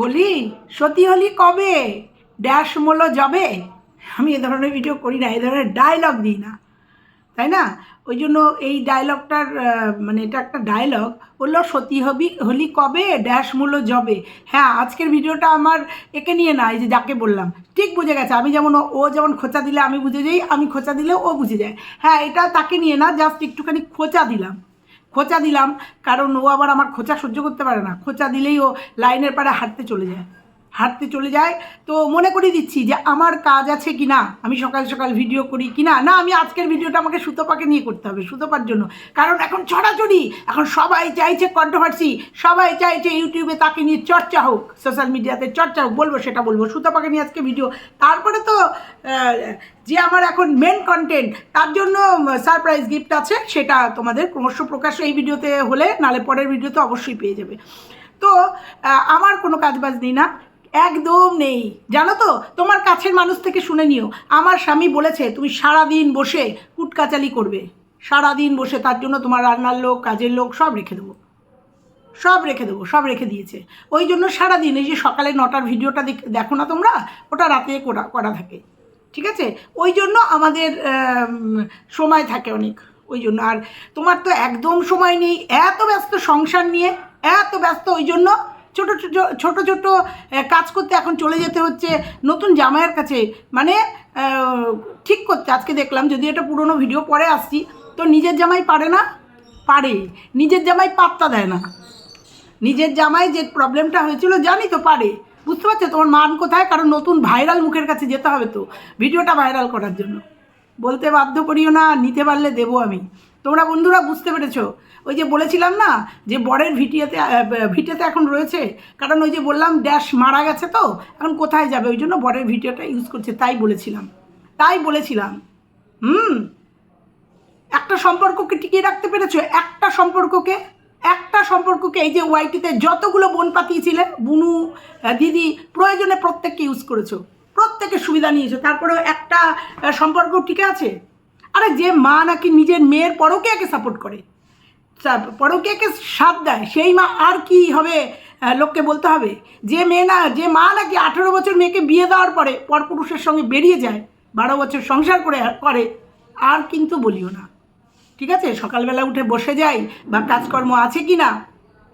বলি, সতী হলি কবে? ড্যাশ মূল্য যাবে? আমি এ ধরনের ভিডিও করি না, এ ধরনের ডায়লগ দিই না। তাই না? ওই জন্য এই ডায়লগটার মানে এটা একটা ডায়লগ বলল, সতী হবি, হলি কবে? ড্যাশ মূল্য জবে হ্যাঁ আজকের ভিডিওটা আমার একে নিয়ে না, এই যে যাকে বললাম। ঠিক বুঝে গেছে, আমি যেমন ও যেমন খোঁচা দিলে আমি বুঝে যাই, আমি খোঁচা দিলে ও বুঝে যায়। হ্যাঁ এটা তাকে নিয়ে না জাস্ট একটুখানি খোঁচা দিলাম। খোঁচা দিলাম, কারণ ও আবার আমার খোঁচা সহ্য করতে পারে না। খোঁচা দিলেই ও লাইনের পাড়ে হাঁটতে চলে যায়। হাঁটতে চলে যায়। তো মনে করিয়ে দিচ্ছি যে আমার কাজ আছে কি না আমি সকাল সকাল ভিডিও করি কি না না আমি আজকের ভিডিওটা আমাকে সুতোপাকে নিয়ে করতে হবে, সুতোপার জন্য। কারণ এখন ছড়াছড়ি, এখন সবাই চাইছে কন্ট্রোভার্সি সবাই চাইছে ইউটিউবে তাকে নিয়ে চর্চা হোক সোশ্যাল মিডিয়াতে চর্চা হোক, বলব সেটা বলব, সুতপাকে নিয়ে আজকে ভিডিও তারপরে তো যে আমার এখন মেন কন্টেন্ট তার জন্য সারপ্রাইজ গিফট আছে, সেটা তোমাদের ক্রমশ প্রকাশ এই ভিডিওতে হলে, নালে পরের ভিডিওতে অবশ্যই পেয়ে যাবে। তো আমার কোনো কাজবাজ নেই না। একদম নেই। জানো তো? তোমার কাছের মানুষ থেকে শুনে নিও। আমার স্বামী বলেছে, তুমি সারা দিন বসে কুটকাচালি করবে। সারা দিন বসে তার জন্য তোমার রান্নার লোক, কাজের লোক সব রেখে দেবো। সব রেখে দেবো, সব রেখে দিয়েছে। ওই জন্য সারাদিন এই যে সকালে নটার ভিডিওটা দেখ- দেখো না তোমরা? ওটা রাতে করা করা থাকে। ঠিক আছে? ওই জন্য আমাদের সময় থাকে অনেক। ওই জন্য আর তোমার তো একদম সময় নেই। এত ব্যস্ত সংসার নিয়ে, এত ব্যস্ত ওই জন্য ছোট ছোট ছোট কাজ করতে এখন চলে যেতে হচ্ছে নতুন জামাইয়ের কাছে। মানে ঠিক করতে, আজকে দেখলাম যদি এটা পুরনো ভিডিও পরে আসছি। তো নিজের জামাই পারে না? পারে নিজের জামাই পাত্তা দেয় না। নিজের জামাই যে প্রবলেমটা হয়েছিল, জানি তো পারে। বুঝতে পারছ? তোমার মান কোথায়? কারণ নতুন ভাইরাল মুখের কাছে যেতে হবে তো। ভিডিওটা ভাইরাল করার জন্য। বলতে বাধ্য করিও না, নিতে পারলে দেবো আমি। তোমরা বন্ধুরা বুঝতে পেরেছ। ওই যে বলেছিলাম না, যে বরের ভিটিয়েতে ভিটেতে এখন রয়েছে। কারণ ওই যে বললাম ড্যাশ মারা গেছে তো, এখন কোথায় যাবে? ওই জন্য বরের ভিডিওটা ইউজ করছে, তাই বলেছিলাম। তাই বলেছিলাম। হুম। একটা সম্পর্ককে টিকিয়ে রাখতে পেরেছ? একটা সম্পর্ককে? একটা সম্পর্ককে এই যে ওয়াইটিতে যতগুলো বোন পাতিয়েছিলে বুনু দিদি, প্রয়োজনে প্রত্যেককে ইউজ করেছ। প্রত্যেকের সুবিধা নিয়েছো। তারপরেও একটা সম্পর্ক টিকে আছে? আরে যে মা নাকি নিজের মেয়ের পরকেয়াকে সাপোর্ট করে। পরকীয়াকে সাথ দেয়, সেই মা আর কি হবে লোককে বলতে হবে? যে মেয়ে না, যে মা নাকি আঠেরো বছর মেয়েকে বিয়ে দেওয়ার পরে পরপুরুষের সঙ্গে বেরিয়ে যায়, বারো বছর সংসার করে করে, আর কিন্তু বলিও না। ঠিক আছে? সকালবেলা উঠে বসে যাই, বা কাজকর্ম আছে কি না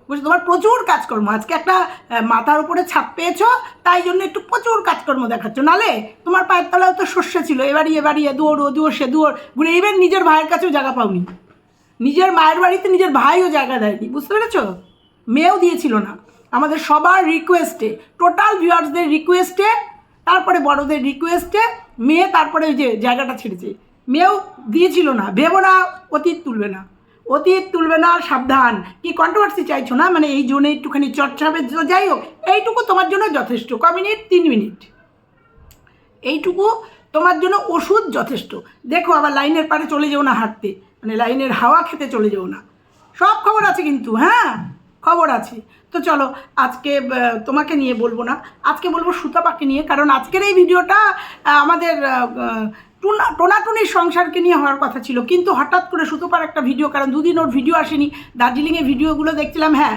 বুঝছ তোমার প্রচুর কাজকর্ম। আজকে একটা মাথার উপরে ছাপ পেয়েছ, তাই জন্য একটু প্রচুর কাজকর্ম দেখাচ্ছ। নালে তোমার পায়ের তলায় তো শস্য ছিল, এবারই এবারই, এ দুয়ার, ও দুয়ার, সে দুয়ার। ঘুরে ইভেন নিজের ভাইয়ের কাছেও জায়গা পাওনি। নিজের মায়ের বাড়িতে নিজের ভাইও জায়গা দেয়নি, বুঝতে পেরেছ? মেয়েও দিয়েছিল না। আমাদের সবার রিকোয়েস্টে টোটাল ভিউয়ার্সদের রিকোয়েস্টে তারপরে বড়দের রিকোয়েস্টে মেয়ে তারপরে ওই যে জায়গাটা ছেড়েছে। মেয়েও দিয়েছিল না। ভেবো না, অতীত তুলবে না। অতীত তুলবে না, সাবধান। কি কন্ট্রোভার্সি চাইছো না? মানে এই জন্য একটুখানি চর্চা হবে যাই হোক, এইটুকু তোমার জন্য যথেষ্ট। ক মিনিট? তিন মিনিট। এইটুকু তোমার জন্য ওষুধ যথেষ্ট। দেখো আবার লাইনের পারে চলে যেও না হাঁটতে। মানে লাইনের হাওয়া খেতে চলে যেও না। সব খবর আছে কিন্তু হ্যাঁ? খবর আছে। তো চলো, আজকে তোমাকে নিয়ে বলব না। আজকে বলব সুতাপাকে নিয়ে, কারণ আজকের এই ভিডিওটা আমাদের টুনা, টোনাটুনির সংসারকে নিয়ে হওয়ার কথা ছিল। কিন্তু হঠাৎ করে সুতোপার একটা ভিডিও, কারণ দুদিন ওর ভিডিও আসেনি, দার্জিলিংয়ে ভিডিওগুলো দেখছিলাম হ্যাঁ।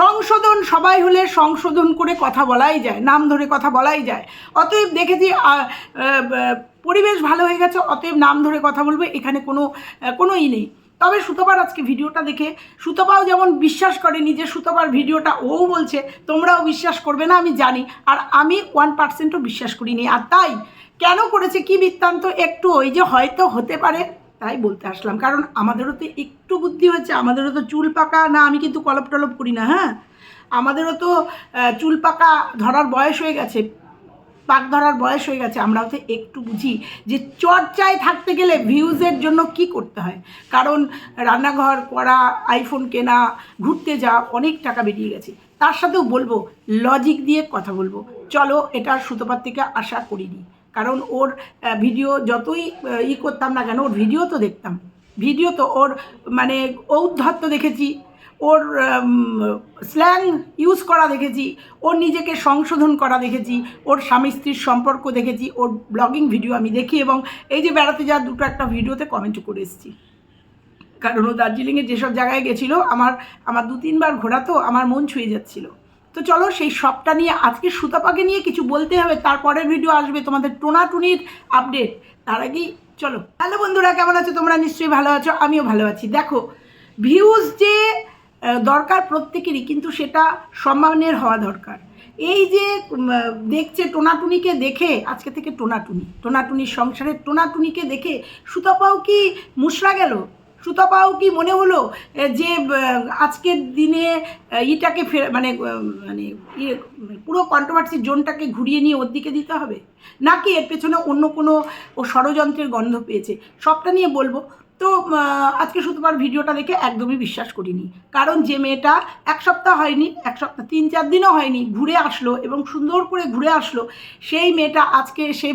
সংশোধন, সবাই হলে সংশোধন করে কথা বলাই যায়, নাম ধরে কথা বলাই যায়। অতএব দেখেছি পরিবেশ ভালো হয়ে গেছে, অতএব নাম ধরে কথা বলবে, এখানে কোনো কোনো ই নেই। তবে সুতপার আজকে ভিডিওটা দেখে, সুতপাও যেমন বিশ্বাস করেনি যে সুতপার ভিডিওটা ও বলছে, তোমরাও বিশ্বাস করবে না, আমি জানি। আর আমি ওয়ান পার্সেন্টও বিশ্বাস করিনি। আর তাই কেন করেছে, কি বৃত্তান্ত, একটু ওই যে হয়তো হতে পারে, তাই বলতে আসলাম। কারণ আমাদেরও তো একটু বুদ্ধি হচ্ছে আমাদেরও তো চুল পাকা, না আমি কিন্তু কলপ টলপ করি না হ্যাঁ? আমাদেরও তো চুল পাকা ধরার বয়স হয়ে গেছে, পাক ধরার বয়স হয়ে গেছে, আমরাও তো একটু বুঝি যে চর্চায় থাকতে গেলে ভিউজের জন্য কি করতে হয়? কারণ রান্নাঘর করা আইফোন কেনা, ঘুরতে যাওয়া, অনেক টাকা বেরিয়ে গেছে। তার সাথেও বলব লজিক দিয়ে কথা বলব। চলো, এটা সুতোপার থেকে আশা করিনি। কারণ ওর ভিডিও যতই ই করতাম না কেন, ওর ভিডিও তো দেখতাম। ভিডিও তো ওর মানে ঔদ্ধত্য দেখেছি। ওর স্ল্যাং ইউজ করা দেখেছি। ওর নিজেকে সংশোধন করা দেখেছি। ওর স্বামী স্ত্রীর সম্পর্ক দেখেছি। ওর ব্লগিং ভিডিও আমি দেখি এবং এই যে বেড়াতে যাওয়ার দুটো একটা ভিডিওতে কমেন্ট করে এসেছি। কারণ ও দার্জিলিংয়ে যেসব জায়গায় গেছিল, আমার আমার দু তিনবার ঘোরা তো আমার মন ছুঁয়ে যাচ্ছিল। তো চলো সেই সবটা নিয়ে আজকে সুতাপাকে নিয়ে কিছু বলতে হবে, তারপরের ভিডিও আসবে তোমাদের টোনাটুনির আপডেট তার আগেই চলো। হ্যালো বন্ধুরা, কেমন আছো? তোমরা নিশ্চয়ই ভালো আছো, আমিও ভালো আছি। দেখো ভিউজ যে দরকার প্রত্যেকেরই, কিন্তু সেটা সম্মানের হওয়া দরকার। এই যে দেখছে টোনাটুনিকে দেখে, আজকে থেকে টোনাটুনি টোনাটুনির সংসারের টোনাটুনিকে দেখে সুতাপাও কি মুশরা গেল? সুতাপাও কি মনে হলো যে আজকের দিনে ইটাকে ফের মানে মানে ইয়ে পুরো কন্ট্রোভার্সি জোনটাকে ঘুরিয়ে নিয়ে ওর দিকে দিতে হবে? নাকি এর পেছনে অন্য কোনো ষড়যন্ত্রের গন্ধ পেয়েছে? সবটা নিয়ে বলব। তো আজকে শুধুমার ভিডিওটা দেখে একদমই বিশ্বাস করিনি। কারণ যে মেয়েটা এক সপ্তাহ হয়নি, এক সপ্তাহ, তিন চার দিনও হয়নি, ঘুরে আসলো এবং সুন্দর করে ঘুরে আসলো, সেই মেয়েটা আজকে সে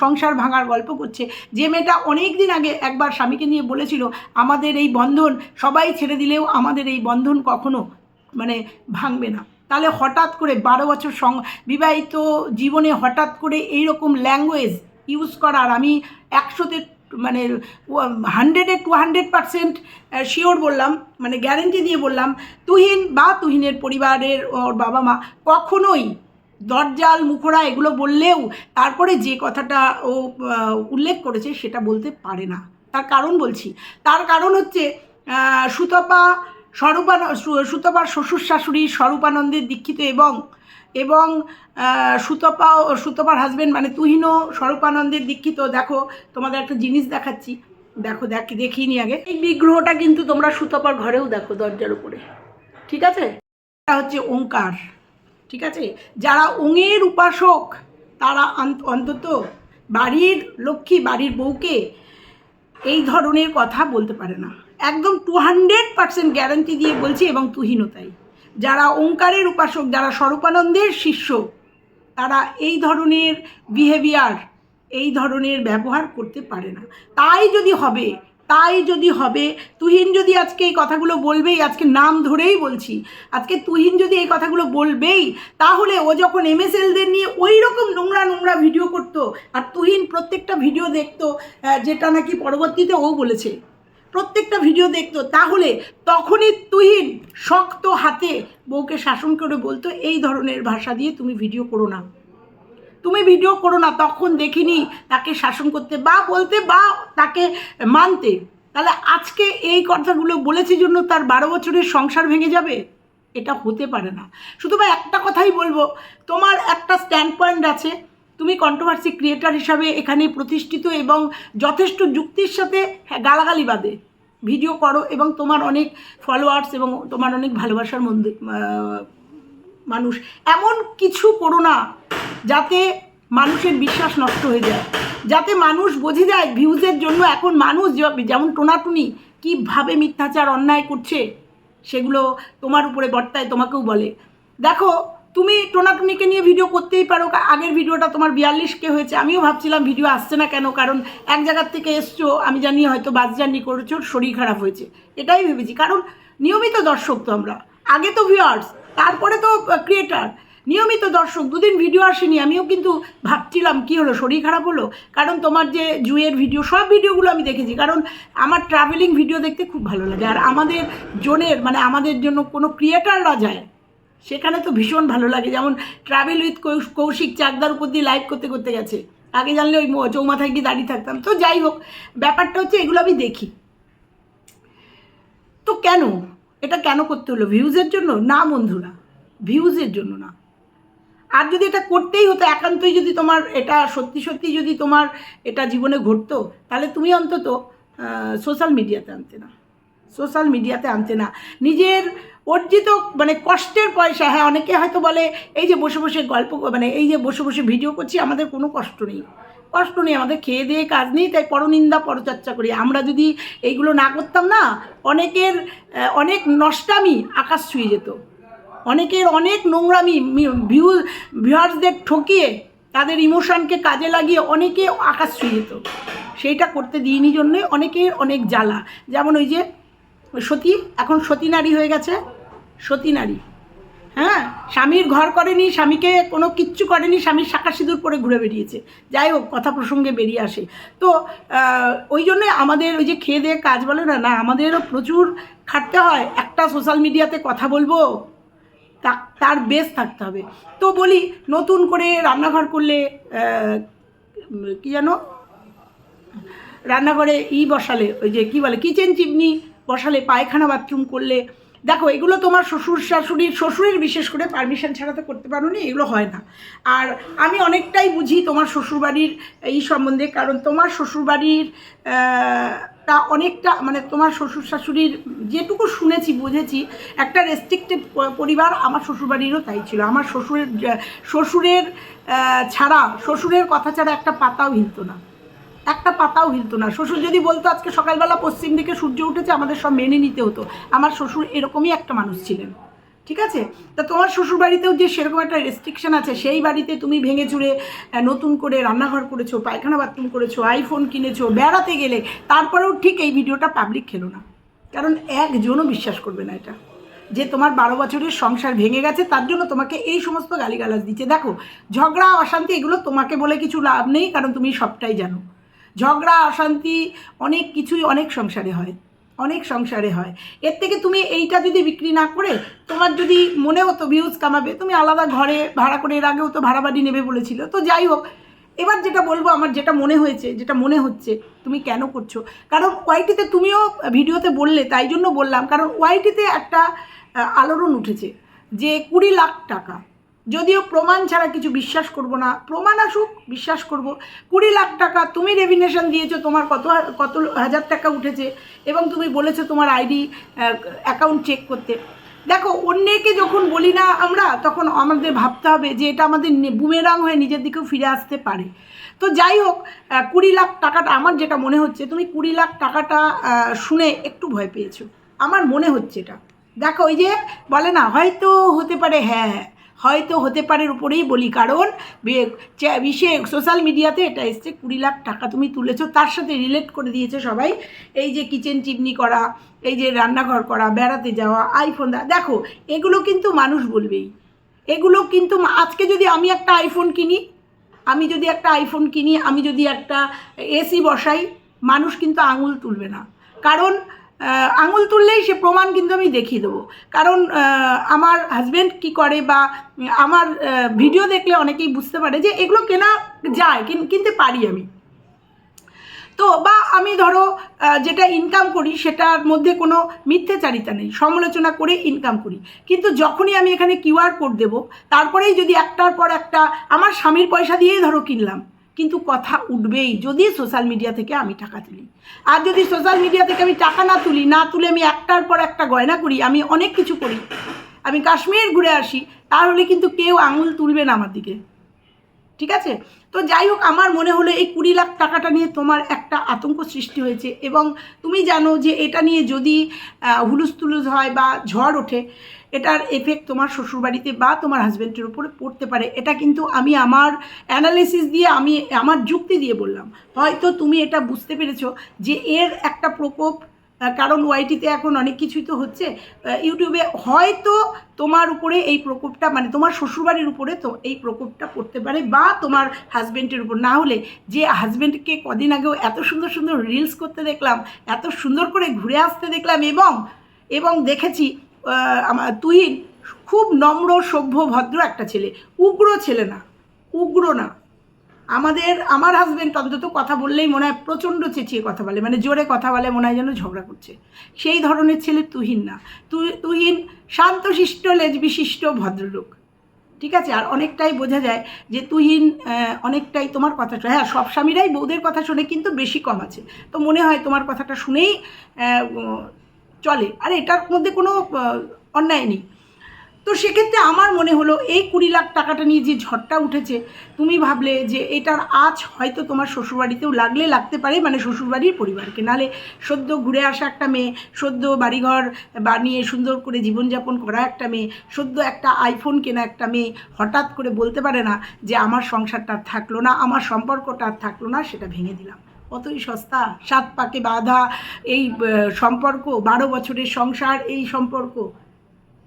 সংসার ভাঙার গল্প করছে। যে মেয়েটা অনেক দিন আগে একবার স্বামীকে নিয়ে বলেছিল, আমাদের এই বন্ধন সবাই ছেড়ে দিলেও আমাদের এই বন্ধন কখনো মানে ভাঙবে না। তাহলে হঠাৎ করে বারো বছর সং, বিবাহিত জীবনে হঠাৎ করে এই রকম ল্যাঙ্গুয়েজ ইউজ করার, আমি একশোতে মানে হান্ড্রেডে টু হান্ড্রেড পারসেন্ট শিওর বললাম মানে গ্যারেন্টি দিয়ে বললাম, তুহিন বা তুহিনের পরিবারের ওর বাবা মা কখনোই দরজাল মুখরা এগুলো বললেও তারপরে যে কথাটা ও উল্লেখ করেছে সেটা বলতে পারে না। তার কারণ বলছি। তার কারণ হচ্ছে সুতপা, স্বরূপান সুতপার শ্বশুর শাশুড়ি স্বরূপানন্দের দীক্ষিত এবং এবং সুতপা সুতপার হাজবেন্ড মানে তুহিনও স্বরূপানন্দের দীক্ষিত। দেখো, তোমাদের একটা জিনিস দেখাচ্ছি। দেখো, দেখ, দেখিয়ে নি আগে। এই বিগ্রহটা কিন্তু তোমরা সুতপার ঘরেও দেখো দরজার উপরে। ঠিক আছে? এটা হচ্ছে ওঙ্কার। ঠিক আছে? যারা ওঙের উপাসক, তারা অন্তত বাড়ির লক্ষ্মী, বাড়ির বউকে এই ধরনের কথা বলতে পারে না। একদম টু হান্ড্রেড পার্সেন্ট গ্যারান্টি দিয়ে বলছি এবং তুহিনতাই যারা ওঙ্কারের উপাসক, যারা স্বরূপানন্দের শিষ্য, তারা এই ধরনের বিহেভিয়ার এই ধরনের ব্যবহার করতে পারে না। তাই যদি হবে, তাই যদি হবে, তুহিন যদি আজকে এই কথাগুলো বলবেই, আজকে নাম ধরেই বলছি, আজকে তুহিন যদি এই কথাগুলো বলবেই, তাহলে ও যখন এমএসএলদের নিয়ে ওই রকম নোংরা নোংরা ভিডিও করতো, আর তুহিন প্রত্যেকটা ভিডিও দেখতো যেটা নাকি পরবর্তীতে ও বলেছে। প্রত্যেকটা ভিডিও দেখতো, তাহলে তখনই তুহিন শক্ত হাতে বউকে শাসন করে বলতো, এই ধরনের ভাষা দিয়ে তুমি ভিডিও করো না। তুমি ভিডিও করো না, তখন দেখিনি তাকে শাসন করতে বা বলতে বা তাকে মানতে। তাহলে আজকে এই কথাগুলো বলেছি জন্য তার বারো বছরের সংসার ভেঙে যাবে? এটা হতে পারে না। শুধু একটা কথাই বলব, তোমার একটা স্ট্যান্ড পয়েন্ট আছে তুমি কন্ট্রোভার্সি ক্রিয়েটার হিসাবে এখানে প্রতিষ্ঠিত এবং যথেষ্ট যুক্তির সাথে গালাগালি বাদে। ভিডিও করো এবং তোমার অনেক ফলোয়ার্স এবং তোমার অনেক ভালোবাসার মন্দির মানুষ। এমন কিছু করো না যাতে মানুষের বিশ্বাস নষ্ট হয়ে যায়। যাতে মানুষ বোঝে যায় ভিউজের জন্য এখন মানুষ যেমন টোনাটুনি কীভাবে মিথ্যাচার, অন্যায় করছে, সেগুলো তোমার উপরে বর্তায়, তোমাকেও বলে। দেখো তুমি টোনাটুনিকে নিয়ে ভিডিও করতেই পারো আগের ভিডিওটা তোমার বিয়াল্লিশ কে হয়েছে, আমিও ভাবছিলাম ভিডিও আসছে না কেন, কারণ এক জায়গার থেকে এসছো, আমি জানি হয়তো বাস জার্নি করেছ শরীর খারাপ হয়েছে। এটাই ভেবেছি, কারণ নিয়মিত দর্শক তো আমরা, আগে তো ভিউয়ার্স তারপরে তো ক্রিয়েটার নিয়মিত দর্শক, দুদিন ভিডিও আসেনি, আমিও কিন্তু ভাবছিলাম কি হলো, শরীর খারাপ হলো, কারণ তোমার যে জুয়ের ভিডিও সব ভিডিওগুলো আমি দেখেছি, কারণ আমার ট্রাভেলিং ভিডিও দেখতে খুব ভালো লাগে, আর আমাদের জোনের মানে আমাদের জন্য কোনো ক্রিয়েটাররা যায় সেখানে তো ভীষণ ভালো লাগে, যেমন ট্রাভেল উইথ কৌশিক চাকদার উপর দিয়ে লাইভ করতে করতে গেছে। আগে জানলে ওই চৌমাথায় গিয়ে দাঁড়িয়ে থাকতাম। তো যাই হোক, ব্যাপারটা হচ্ছে এগুলো আমি দেখি। তো কেন? এটা কেন করতে হলো? ভিউজের জন্য? না বন্ধুরা ভিউজের জন্য না। আর যদি এটা করতেই হতো, একান্তই যদি তোমার এটা সত্যি সত্যি যদি তোমার এটা জীবনে ঘটতো, তাহলে তুমি অন্তত সোশ্যাল মিডিয়াতে আনতে না। সোশ্যাল মিডিয়াতে আনতে না। নিজের অর্জিত মানে কষ্টের পয়সা হ্যাঁ অনেকে হয়তো বলে, এই যে বসে বসে গল্প মানে এই যে বসে বসে ভিডিও করছি, আমাদের কোনো কষ্ট নেই। কষ্ট নেই, আমাদের খেয়ে দিয়ে কাজ নেই, তাই পরনিন্দা, পরচর্চা করি। আমরা যদি এইগুলো না করতাম না, অনেকের অনেক নষ্টামি আকাশ ছুঁয়ে যেত। অনেকের অনেক নোংরামি ভিউ ভিউয়ার্সদের ঠকিয়ে, তাদের ইমোশনকে কাজে লাগিয়ে অনেকে আকাশ ছুঁয়ে যেত। সেইটা করতে দিইনি জন্যে অনেকের অনেক জ্বালা। যেমন ওই যে সতী, এখন সতী নারী হয়ে গেছে। সতী নারী। হ্যাঁ স্বামীর ঘর করেনি, স্বামীকে কোনো কিচ্ছু করেনি, স্বামীর শাখা সিঁদুর পরে ঘুরে বেরিয়েছে যাই হোক, কথা প্রসঙ্গে বেরিয়ে আসে। তো ওই জন্যে আমাদের ওই যে খেয়ে দিয়ে কাজ বলে না না, আমাদেরও প্রচুর খাটতে হয়। একটা সোশ্যাল মিডিয়াতে কথা বলব তার বেস থাকতে হবে। তো বলি, নতুন করে রান্নাঘর করলে কি জানো রান্নাঘরে ই বসালে, ওই যে কি বলে কিচেন চিমনি বসালে, পায়খানা বাথরুম করলে। দেখো, এগুলো তোমার শ্বশুর শাশুড়ির শ্বশুরের বিশেষ করে পারমিশন ছাড়া তো করতে পারো নি এগুলো হয় না। আর আমি অনেকটাই বুঝি তোমার শ্বশুরবাড়ির এই সম্বন্ধে, কারণ তোমার শ্বশুরবাড়ির তা অনেকটা মানে তোমার শ্বশুর শাশুড়ির যেটুকু শুনেছি, বুঝেছি, একটা রেস্ট্রিক্টেড পরিবার আমার শ্বশুরবাড়িরও তাই ছিল। আমার শ্বশুরের শ্বশুরের ছাড়া, শ্বশুরের কথা ছাড়া একটা পাতাও হিলত না। একটা পাতাও হিলতো না। শ্বশুর যদি বলতো আজকে সকালবেলা পশ্চিম দিকে সূর্য উঠেছে আমাদের সব মেনে নিতে হতো। আমার শ্বশুর এরকমই একটা মানুষ ছিলেন। ঠিক আছে? তা তোমার শ্বশুর বাড়িতেও যে সেরকম একটা রেস্ট্রিকশন আছে সেই বাড়িতে তুমি ভেঙে আহ, নতুন করে রান্নাঘর করেছ পায়খানা বাথরুম করেছ আইফোন কিনেছো বেড়াতে গেলে তারপরেও ঠিক এই ভিডিওটা পাবলিক খেলো না। কারণ একজনও বিশ্বাস করবে না এটা। যে তোমার বারো বছরের সংসার ভেঙে গেছে তার জন্য তোমাকে এই সমস্ত গালিগালাজ দিচ্ছে। দেখো ঝগড়া অশান্তি এগুলো তোমাকে বলে কিছু লাভ নেই কারণ তুমি সবটাই জানো। ঝগড়া, অশান্তি, অনেক কিছুই অনেক সংসারে হয়, অনেক সংসারে হয়। এর থেকে তুমি এইটা যদি বিক্রি না করে, তোমার যদি মনে হতো ভিউজ কামাবে, তুমি আলাদা ঘরে ভাড়া করে, এর আগেও তো ভাড়া বাড়ি নেবে বলেছিল, তো যাই হোক। এবার যেটা বলব, আমার যেটা মনে হয়েছে, যেটা মনে হচ্ছে, তুমি কেন করছ? কারণ ওয়াইটিতে তুমিও ভিডিওতে বললে, তাই জন্য বললাম, কারণ ওয়াইটিতে একটা আলোড়ন উঠেছে, যে কুড়ি লাখ টাকা যদিও প্রমাণ ছাড়া কিছু বিশ্বাস করব না, প্রমাণ আসুক, বিশ্বাস করব। কুড়ি লাখ টাকা তুমি রেভিনেশন দিয়েছ, তোমার কত কত হাজার টাকা উঠেছে এবং তুমি বলেছ তোমার আইডি অ্যাকাউন্ট চেক করতে। দেখো, অন্যকে যখন বলি না আমরা, তখন আমাদের ভাবতে হবে যে এটা আমাদের বুমেরাং হয়ে নিজের দিকেও ফিরে আসতে পারে। তো যাই হোক কুড়ি লাখ টাকাটা, আমার যেটা মনে হচ্ছে, তুমি কুড়ি লাখ টাকাটা শুনে একটু ভয় পেয়েছ। আমার মনে হচ্ছে এটা। দেখো, ওই যে বলে না, হয়তো হতে পারে হ্যাঁ হ্যাঁ। হয়তো হতে পারে উপরেই বলি, কারণ বিশ্বে সোশ্যাল মিডিয়াতে এটা এসছে, কুড়ি লাখ টাকা তুমি তুলেছো, তার সাথে রিলেট করে দিয়েছে সবাই। এই যে কিচেন চিমনি করা, এই যে রান্নাঘর করা, বেড়াতে যাওয়া আইফোন দেখো, এগুলো কিন্তু মানুষ বলবেই। এগুলো কিন্তু আজকে যদি আমি একটা আইফোন কিনি, আমি যদি একটা আইফোন কিনি, আমি যদি একটা এসি বসাই, মানুষ কিন্তু আঙুল তুলবে না। কারণ আঙুল তুললেই সে প্রমাণ কিন্তু আমি দেখিয়ে দেবো। কারণ আমার হাজব্যান্ড কি করে বা আমার ভিডিও দেখলে অনেকেই বুঝতে পারে যে এগুলো কেনা যায়, কিন- কিনতে পারি আমি। তো, বা আমি ধরো যেটা ইনকাম করি সেটার মধ্যে কোনো মিথ্যেচারিতা নেই, সমালোচনা করে ইনকাম করি। কিন্তু যখনই আমি এখানে কিউআর কোড দেবো, তারপরেই যদি একটার পর একটা আমার স্বামীর পয়সা দিয়েই ধরো কিনলাম কিন্তু কথা উঠবেই যদি সোশ্যাল মিডিয়া থেকে আমি টাকা তুলি। আর যদি সোশ্যাল মিডিয়া থেকে আমি টাকা না তুলি, না তুলে আমি একটার পর একটা গয়না করি, আমি অনেক কিছু করি। আমি কাশ্মীর ঘুরে আসি, তাহলে কিন্তু কেউ আঙুল তুলবে না আমার দিকে। ঠিক আছে? তো যাই হোক, আমার মনে হলো এই কুড়ি লাখ টাকাটা নিয়ে তোমার একটা আতঙ্ক সৃষ্টি হয়েছে এবং তুমি জানো যে এটা নিয়ে যদি হুলুস তুলুস হয় বা ঝড় ওঠে, এটার এফেক্ট তোমার শ্বশুরবাড়িতে বা তোমার হাজব্যান্ডের উপরে পড়তে পারে। এটা কিন্তু আমি আমার অ্যানালিসিস দিয়ে আমি, আমার যুক্তি দিয়ে বললাম। হয়তো তুমি এটা বুঝতে পেরেছ যে এর একটা প্রকোপ কারণ ওয়াইটিতে এখন অনেক কিছুই তো হচ্ছে। ইউটিউবে হয়তো তোমার উপরে এই প্রকোপটা মানে তোমার শ্বশুরবাড়ির উপরে তো এই প্রকোপটা পড়তে পারে বা তোমার হাজব্যান্ডের উপর। না হলে যে হাজব্যান্ডকে কদিন আগেও এত সুন্দর সুন্দর রিলস করতে দেখলাম, এত সুন্দর করে ঘুরে আসতে দেখলাম এবং এবং দেখেছি আমার তুহিন খুব নম্র, সভ্য, ভদ্র একটা ছেলে। উগ্র ছেলে না, উগ্র না। আমাদের, আমার হাজব্যান্ড অন্তত কথা বললেই মনে হয় প্রচণ্ড চেঁচিয়ে কথা বলে মানে জোরে কথা বলে মনে হয় যেন ঝগড়া করছে। সেই ধরনের ছেলে তুহিন না। তুহিন শান্তশিষ্ট লেজ বিশিষ্ট ভদ্রলোক। ঠিক আছে? আর অনেকটাই বোঝা যায় যে তুহিন অনেকটাই তোমার কথা শোনে। হ্যাঁ সব স্বামীরাই বৌদের কথা শোনে, কিন্তু বেশি কম আছে। তো মনে হয় তোমার কথাটা শুনেই চলে। আর এটার মধ্যে কোনো অন্যায় নেই। তো সেক্ষেত্রে আমার মনে হলো এই কুড়ি লাখ টাকাটা নিয়ে যে ঝড়টা উঠেছে, তুমি ভাবলে যে এটার আজ হয়তো তোমার শ্বশুরবাড়িতেও লাগলে লাগতে পারে মানে শ্বশুরবাড়ির পরিবারকে। নালে সদ্য ঘুরে আসা একটা মেয়ে, সদ্য বাড়িঘর বানিয়ে সুন্দর করে জীবনযাপন করা একটা মেয়ে, সদ্য একটা আইফোন কেনা একটা মেয়ে হঠাৎ করে বলতে পারে না যে আমার সংসারটা থাকল না, আমার সম্পর্কটা থাকল না, সেটা ভেঙে দিলাম। কতই সস্তা, সাত পাকে বাঁধা, এই সম্পর্ক, বারো বছরের সংসার, এই সম্পর্ক।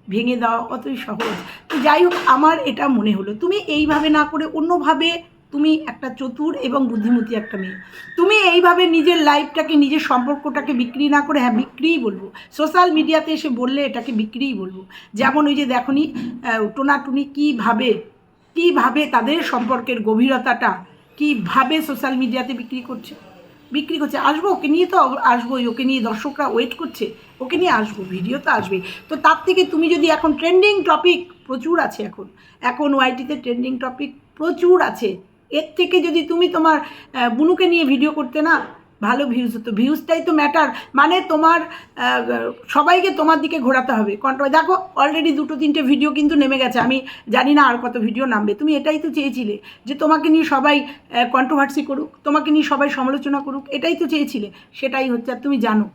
ভেঙে দেওয়া অতই সহজ। তো যাই হোক, আমার এটা মনে হলো। তুমি এইভাবে না করে অন্যভাবে তুমি একটা চতুর এবং বুদ্ধিমতী একটা মেয়ে। তুমি এইভাবে নিজের লাইফটাকে, নিজের সম্পর্কটাকে বিক্রি না করে হ্যাঁ বিক্রিই বলব। সোশ্যাল মিডিয়াতে এসে বললে এটাকে বিক্রিই বলব। যেমন ওই যে দেখনি টোনাটুনি কীভাবে কীভাবে তাদের সম্পর্কের গভীরতাটা, কীভাবে সোশ্যাল মিডিয়াতে বিক্রি করছে? বিক্রি করছে। আসব, ওকে নিয়ে তো আসবোই ওকে নিয়ে দর্শকরা ওয়েট করছে। ওকে নিয়ে আসব ভিডিও তো আসবেই। তো তার থেকে তুমি যদি এখন ট্রেন্ডিং টপিক প্রচুর আছে এখন এখন ওয়াইটিতে ট্রেন্ডিং টপিক প্রচুর আছে। এর থেকে যদি তুমি তোমার বুনুকে নিয়ে ভিডিও করতে না ভালো ভিউজ হতো ভিউজটাই তো ম্যাটার মানে তোমার সবাইকে তোমার দিকে ঘোরাতে হবে। কন্ট্রোল দেখো অলরেডি দুটো তিনটে ভিডিও কিন্তু নেমে গেছে। আমি জানি না আর কত ভিডিও নামবে। তুমি এটাই তো চেয়েছিলে যে তোমাকে নিয়ে সবাই কন্ট্রোভার্সি করুক, তোমাকে নিয়ে সবাই সমালোচনা করুক। এটাই তো চেয়েছিলে। সেটাই হচ্ছে, আর তুমি জানো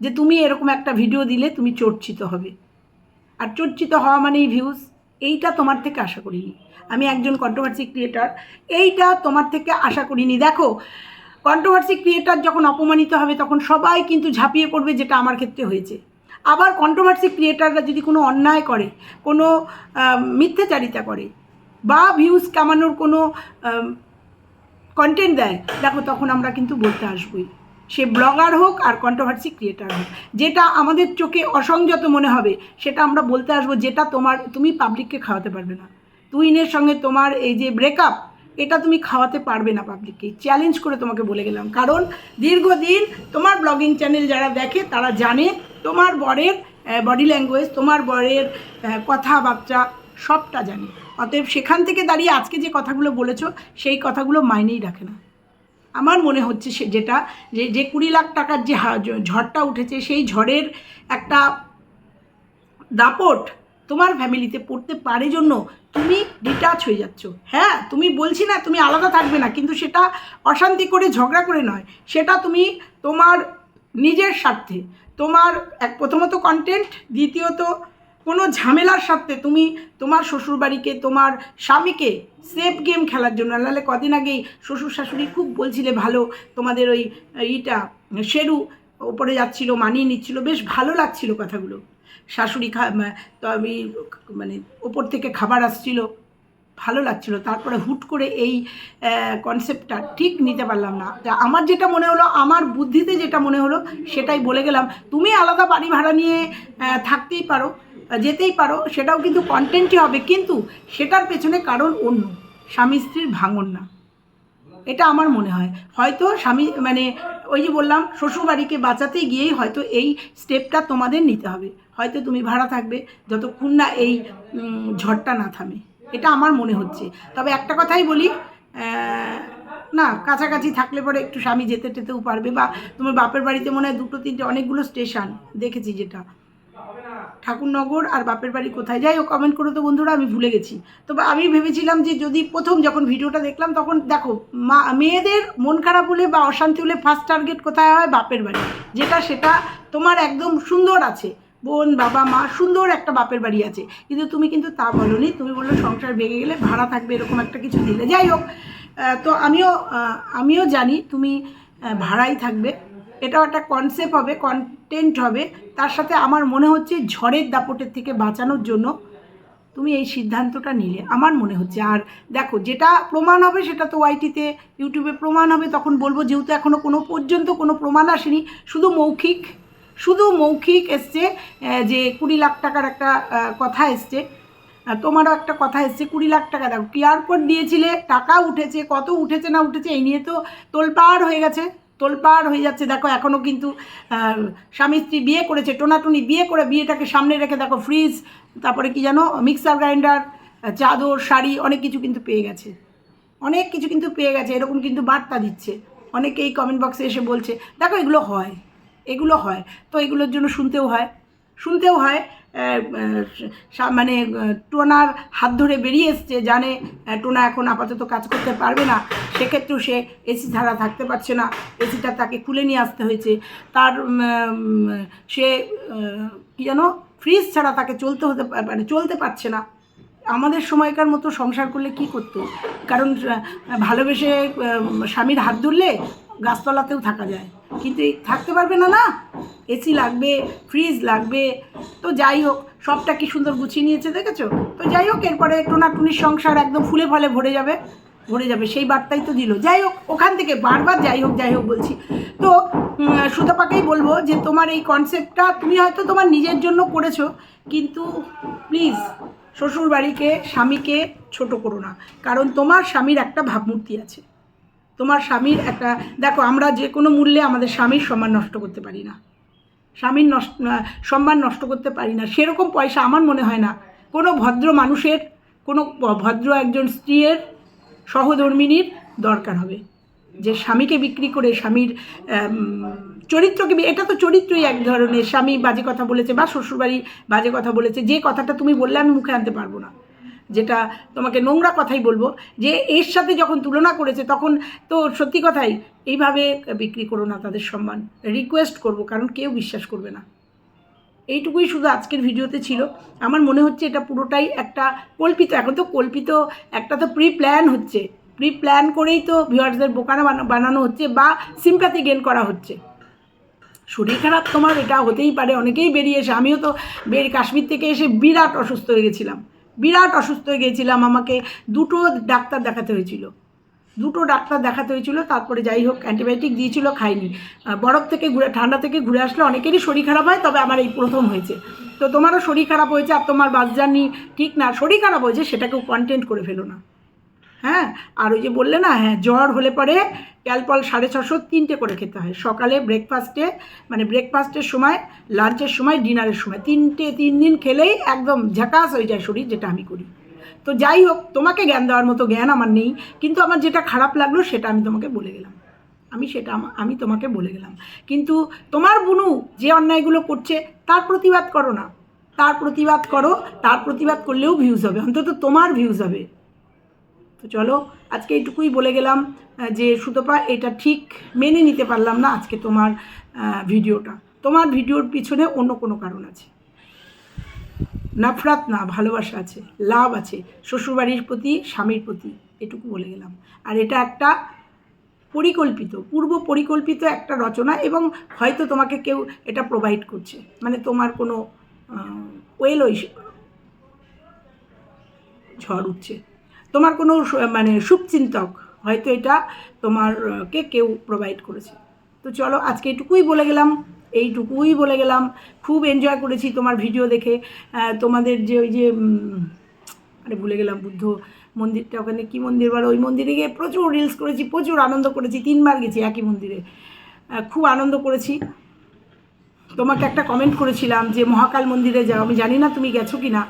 যে তুমি এরকম একটা ভিডিও দিলে তুমি চর্চিত হবে। আর চর্চিত হওয়া মানেই ভিউজ এইটা তোমার থেকে আশা করিনি। আমি একজন কন্ট্রোভার্সি ক্রিয়েটার এইটা তোমার থেকে আশা করিনি। দেখো কন্ট্রোভার্সি ক্রিয়েটার যখন অপমানিত হবে, তখন সবাই কিন্তু ঝাঁপিয়ে পড়বে যেটা আমার ক্ষেত্রে হয়েছে। আবার কন্ট্রোভার্সি ক্রিয়েটাররা যদি কোনো অন্যায় করে, কোনো মিথ্যাচারিতা করে বা ভিউজ কামানোর কোনো কন্টেন্ট দেয়, দেখো তখন আমরা কিন্তু বলতে আসবই। সে ব্লগার হোক আর কন্ট্রোভার্সি ক্রিয়েটার হোক, যেটা আমাদের চোখে অসংযত মনে হবে, সেটা আমরা বলতে আসব যেটা তোমার, তুমি পাবলিককে খাওয়াতে পারবে না। তুইনের সঙ্গে তোমার এই যে ব্রেকআপ এটা তুমি খাওয়াতে পারবে না পাবলিককে চ্যালেঞ্জ করে তোমাকে বলে গেলাম। কারণ দীর্ঘদিন তোমার ব্লগিং চ্যানেল যারা দেখে, তারা জানে তোমার বরের বডি ল্যাঙ্গুয়েজ তোমার বরের কথাবার্তা সবটা জানে। অতএব সেখান থেকে দাঁড়িয়ে আজকে যে কথাগুলো বলেছ, সেই কথাগুলো মাইনেই রাখে না। আমার মনে হচ্ছে সে যেটা, যে যে কুড়ি লাখ টাকার যে ঝড়টা উঠেছে, সেই ঝড়ের একটা দাপট তোমার ফ্যামিলিতে পড়তে পারে জন্য তুমি ডিটাচ হয়ে যাচ্ছ। হ্যাঁ তুমি বলছি না তুমি আলাদা থাকবে না, কিন্তু সেটা অশান্তি করে ঝগড়া করে নয়। সেটা তুমি তোমার নিজের স্বার্থে। তোমার এক প্রথমত কন্টেন্ট দ্বিতীয়ত কোনো ঝামেলার স্বার্থে তুমি তোমার শ্বশুরবাড়িকে, তোমার স্বামীকে সেফ গেম খেলার জন্য। নাহলে কদিন আগেই শ্বশুর শাশুড়ি খুব বলছিলে ভালো, তোমাদের ওই ইটা, শেরু ওপরে যাচ্ছিল, মানিয়ে নিচ্ছিল, বেশ ভালো লাগছিল কথাগুলো। শাশুড়ি খা তো আমি মানে ওপর থেকে খাবার আসছিল, ভালো লাগছিল। তারপরে হুট করে এই কনসেপ্টটা ঠিক নিতে পারলাম না। আমার যেটা মনে হলো, আমার বুদ্ধিতে যেটা মনে হলো, সেটাই বলে গেলাম। তুমি আলাদা বাড়ি ভাড়া নিয়ে থাকতেই পারো যেতেই পারো, সেটাও কিন্তু কন্টেন্টই হবে। কিন্তু সেটার পেছনে কারণ অন্য, স্বামী স্ত্রীর ভাঙন না। এটা আমার মনে হয়। হয়তো স্বামী মানে ওই যে বললাম, শ্বশুরবাড়িকে বাঁচাতে গিয়েই হয়তো এই স্টেপটা তোমাদের নিতে হবে। হয়তো তুমি ভাড়া থাকবে যতক্ষণ না এই ঝড়টা না থামে। এটা আমার মনে হচ্ছে। তবে একটা কথাই বলি না, কাছাকাছি থাকলে পরে একটু স্বামী যেতে টেতেও পারবে বা তোমার বাপের বাড়িতে মনে হয় দুটো তিনটে অনেকগুলো স্টেশন দেখেছি যেটা। ঠাকুরনগর আর বাপের বাড়ি কোথায়? যাই ও কমেন্ট করো তো বন্ধুরা, আমি ভুলে গেছি। তবে আমি ভেবেছিলাম যে যদি প্রথম যখন ভিডিওটা দেখলাম, তখন দেখো, মা, মেয়েদের মন খারাপ হলে বা অশান্তি হলে ফার্স্ট টার্গেট কোথায় হয়? বাপের বাড়ি। যেটা, সেটা তোমার একদম সুন্দর আছে। বোন, বাবা, মা, সুন্দর একটা বাপের বাড়ি আছে। কিন্তু তুমি কিন্তু তা বলনি। তুমি বলল সংসার ভেঙে গেলে ভাড়া থাকবে, এরকম একটা কিছু দিলে যাই হোক তো আমিও আমিও জানি তুমি ভাড়াই থাকবে। এটাও একটা কনসেপ্ট হবে কন্টেন্ট হবে। তার সাথে আমার মনে হচ্ছে ঝড়ের দাপটের থেকে বাঁচানোর জন্য তুমি এই সিদ্ধান্তটা নিলে। আমার মনে হচ্ছে। আর দেখো, যেটা প্রমাণ হবে সেটা তো ওয়াইটিতে ইউটিউবে প্রমাণ হবে। তখন বলব, যেহেতু এখনও কোনো পর্যন্ত কোনো প্রমাণ আসেনি, শুধু মৌখিক শুধু মৌখিক এসছে যে কুড়ি লাখ টাকার একটা কথা এসছে। তোমারও একটা কথা এসছে, কুড়ি লাখ টাকা। দেখো কিউআর কোড দিয়েছিলে? টাকা উঠেছে, কত উঠেছে না উঠেছে, এই নিয়ে তো তোলপাড় হয়ে গেছে, তোলপাড় হয়ে যাচ্ছে। দেখো এখনও কিন্তু স্বামী স্ত্রী বিয়ে করেছে, টোনাটুনি বিয়ে করে বিয়েটাকে সামনে রেখে দেখো, ফ্রিজ, তারপরে কি জানো, মিক্সার গ্রাইন্ডার চাদর, শাড়ি, অনেক কিছু কিন্তু পেয়ে গেছে। অনেক কিছু কিন্তু পেয়ে গেছে, এরকম কিন্তু বার্তা দিচ্ছে। অনেকেই কমেন্ট বক্সে এসে বলছে, দেখো, এগুলো হয়। এগুলো হয়। তো এগুলোর জন্য শুনতেও হয়। শুনতেও হয় মানে টোনার হাত ধরে বেরিয়ে এসছে, জানে টোনা এখন আপাতত কাজ করতে পারবে না। সেক্ষেত্রেও সে এসি ছাড়া থাকতে পারছে না। এসিটা তাকে খুলে নিয়ে আসতে হয়েছে। তার সে কি যেন ফ্রিজ ছাড়া তাকে চলতে হতে মানে চলতে পারছে না। আমাদের সময়কার মতো সংসার করলে কি করতো? কারণ ভালোবেসে স্বামীর হাত ধরলে গাছতলাতেও থাকা যায়। কিন্তু থাকতে পারবে না না? এসি লাগবে ফ্রিজ লাগবে। তো যাই হোক, সবটা কি সুন্দর গুছিয়ে নিয়েছে দেখেছ? তো যাই হোক, এরপরে টোনাটুনির সংসার একদম ফুলে ফলে ভরে যাবে ভরে যাবে, সেই বার্তাই তো দিল। যাই হোক, ওখান থেকে বারবার যাই হোক যাই হোক বলছি। তো সুতপাকেই বলব যে, তোমার এই কনসেপ্টটা তুমি হয়তো তোমার নিজের জন্য করেছ, কিন্তু প্লিজ শ্বশুর বাড়িকে স্বামীকে ছোট করো না। কারণ তোমার স্বামীর একটা ভাবমূর্তি আছে। তোমার স্বামীর একটা, দেখো, আমরা যে কোনো মূল্যে আমাদের স্বামীর সম্মান নষ্ট করতে পারি না। স্বামীর নষ্ট সম্মান নষ্ট করতে পারি না। সেরকম পয়সা আমার মনে হয় না। কোনো ভদ্র মানুষের, কোনো ভদ্র একজন স্ত্রীর, সহধর্মিনীর দরকার হবে। যে স্বামীকে বিক্রি করে স্বামীর চরিত্রকে এটা তো চরিত্রই এক ধরনের। স্বামী বাজে কথা বলেছে বা শ্বশুরবাড়ি বাজে কথা বলেছে। যে কথাটা তুমি বললে আমি মুখে আনতে পারব না। যেটা তোমাকে নোংরা কথাই বলব, যে এর সাথে যখন তুলনা করেছে তখন তো সত্যি কথাই এইভাবে বিক্রি করো না তাদের সম্মান রিকোয়েস্ট করব, কারণ কেউ বিশ্বাস করবে না। এইটুকুই শুধু আজকের ভিডিওতে ছিল। আমার মনে হচ্ছে এটা পুরোটাই একটা কল্পিত, এখন তো কল্পিত একটা তো প্রি প্ল্যান হচ্ছে। প্রি প্ল্যান করেই তো ভিউয়ার্সদের বোকানা বানা- বানানো হচ্ছে বা সিম্প্যাথি গেন করা হচ্ছে। শরীর খারাপ তোমার, এটা হতেই পারে, অনেকেই বেরিয়ে এসে, আমিও তো বের কাশ্মীর থেকে এসে বিরাট অসুস্থ হয়ে গেছিলাম। বিরাট অসুস্থ হয়ে গিয়েছিলাম, আমাকে দুটো ডাক্তার দেখাতে হয়েছিল। দুটো ডাক্তার দেখাতে হয়েছিল, তারপরে যাই হোক, অ্যান্টিবায়োটিক দিয়েছিল, খাইনি। বরফ থেকে ঘুরে, ঠান্ডা থেকে ঘুরে আসলে অনেকেরই শরীর খারাপ হয়, তবে আমার এই প্রথম হয়েছে। তো তোমারও শরীর খারাপ হয়েছে আর তোমার বাস জার্নি ঠিক না, শরীর খারাপ হয়েছে, সেটাকেও কন্টেন্ট করে ফেলো না। হ্যাঁ? আর ওই যে বললে না হ্যাঁ জ্বর হলে পরে ক্যালপল সাড়ে ছশো তিনটে করে খেতে হয়। সকালে ব্রেকফাস্টে মানে ব্রেকফাস্টের সময় লাঞ্চের সময় ডিনারের সময়। তিনটে, তিন দিন খেলেই একদম ঝাকাস হয়ে যায় শরীর, যেটা আমি করি। তো যাই হোক, তোমাকে জ্ঞান দেওয়ার মতো জ্ঞান আমার নেই, কিন্তু আমার যেটা খারাপ লাগল, সেটা আমি তোমাকে বলে গেলাম। আমি সেটা আমি তোমাকে বলে গেলাম। কিন্তু তোমার বুনু যে অন্যায়গুলো করছে, তার প্রতিবাদ করো না। তার প্রতিবাদ করো, তার প্রতিবাদ করলেও ভিউজ হবে। অন্তত তোমার ভিউজ হবে। তো চলো, আজকে এইটুকুই বলে গেলাম যে সুতপা, এটা ঠিক মেনে নিতে পারলাম না আজকে তোমার ভিডিওটা। তোমার ভিডিওর পিছনে অন্য কোনো কারণ আছে। নাফরাত না, ভালোবাসা আছে, লাভ আছে, শ্বশুরবাড়ির প্রতি, স্বামীর প্রতি, এটুকু বলে গেলাম। আর এটা একটা পরিকল্পিত, পূর্ব পরিকল্পিত একটা রচনা এবং হয়তো তোমাকে কেউ এটা প্রোভাইড করছে। মানে তোমার কোনো ওয়েল ঝড় উঠছে। তোমার কোনো মানে শুভচিন্তক হয়তো এটা তোমার আহ, কে কেউ প্রোভাইড করেছে। তো চলো আজকে এইটুকুই বলে গেলাম এইটুকুই বলে গেলাম। খুব এনজয় করেছি তোমার ভিডিও দেখে। তোমাদের যে ওই যে আরে ভুলে গেলাম বুদ্ধ মন্দিরটা ওখানে কী মন্দির বলো? ওই মন্দিরে গিয়ে প্রচুর রিলস করেছি প্রচুর আনন্দ করেছি তিনবার গেছি একই মন্দিরে। খুব আনন্দ করেছি। তোমাকে একটা কমেন্ট করেছিলাম যে মহাকাল মন্দিরে যাও। আমি জানি না তুমি গেছো কি না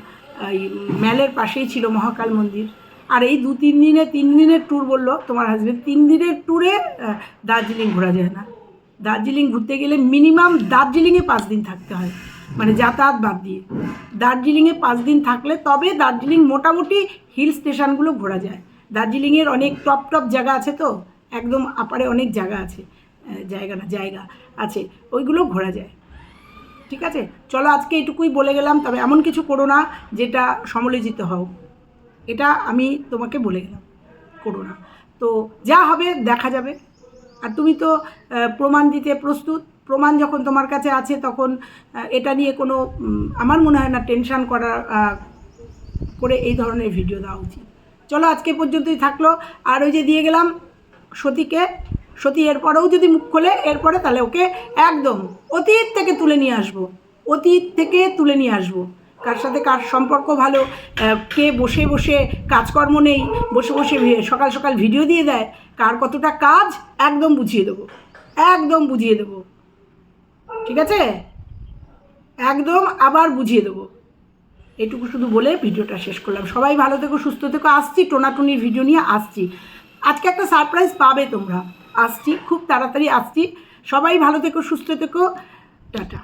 এই ম্যালের পাশেই ছিল মহাকাল মন্দির। আর এই দু, তিন দিনে, তিন দিনের ট্যুর বলল তোমার হাজবেন্ড তিন দিনের ট্যুরে দার্জিলিং ঘোরা যায় না। দার্জিলিং ঘুরতে গেলে মিনিমাম দার্জিলিংয়ে পাঁচ দিন থাকতে হয় মানে যাতায়াত বাদ দিয়ে। দার্জিলিংয়ে পাঁচ দিন থাকলে তবে দার্জিলিং মোটামুটি হিল স্টেশনগুলো ঘোরা যায়। দার্জিলিংয়ের অনেক টপ টপ জায়গা আছে তো, একদম আপারে অনেক জায়গা আছে জায়গা না, জায়গা আছে, ওইগুলো ঘোরা যায়। ঠিক আছে? চলো আজকে এটুকুই বলে গেলাম, তবে এমন কিছু করো না যেটা সমালোচিত হও। এটা আমি তোমাকে বলে গেলাম, করো না। তো যা হবে দেখা যাবে। আর তুমি তো প্রমাণ দিতে প্রস্তুত। প্রমাণ যখন তোমার কাছে আছে তখন এটা নিয়ে কোনো আমার মনে হয় না টেনশান করা করে এই ধরনের ভিডিও দেওয়া উচিত। চলো আজকে পর্যন্তই থাকল। আর ওই যে দিয়ে গেলাম সতীকে। সতী এরপরেও যদি মুখ খোলে, এরপরে তাহলে ওকে একদম অতীত থেকে তুলে নিয়ে আসব। অতীত থেকে তুলে নিয়ে আসব। কার সাথে কার সম্পর্ক ভালো কে বসে বসে কাজকর্ম নেই, বসে বসে সকাল সকাল ভিডিও দিয়ে দেয়, কার কতটা কাজ, একদম বুঝিয়ে দেবো, একদম বুঝিয়ে দেবো। ঠিক আছে? একদম আবার বুঝিয়ে দেবো। এটুকু শুধু বলে ভিডিওটা শেষ করলাম। সবাই ভালো থেকো, সুস্থ থেকো। আসছি, টোনাটুনির ভিডিও নিয়ে আসছি। আজকে একটা সারপ্রাইজ পাবে তোমরা। আসছি, খুব তাড়াতাড়ি আসছি। সবাই ভালো থেকো, সুস্থ থেকো। টাটা।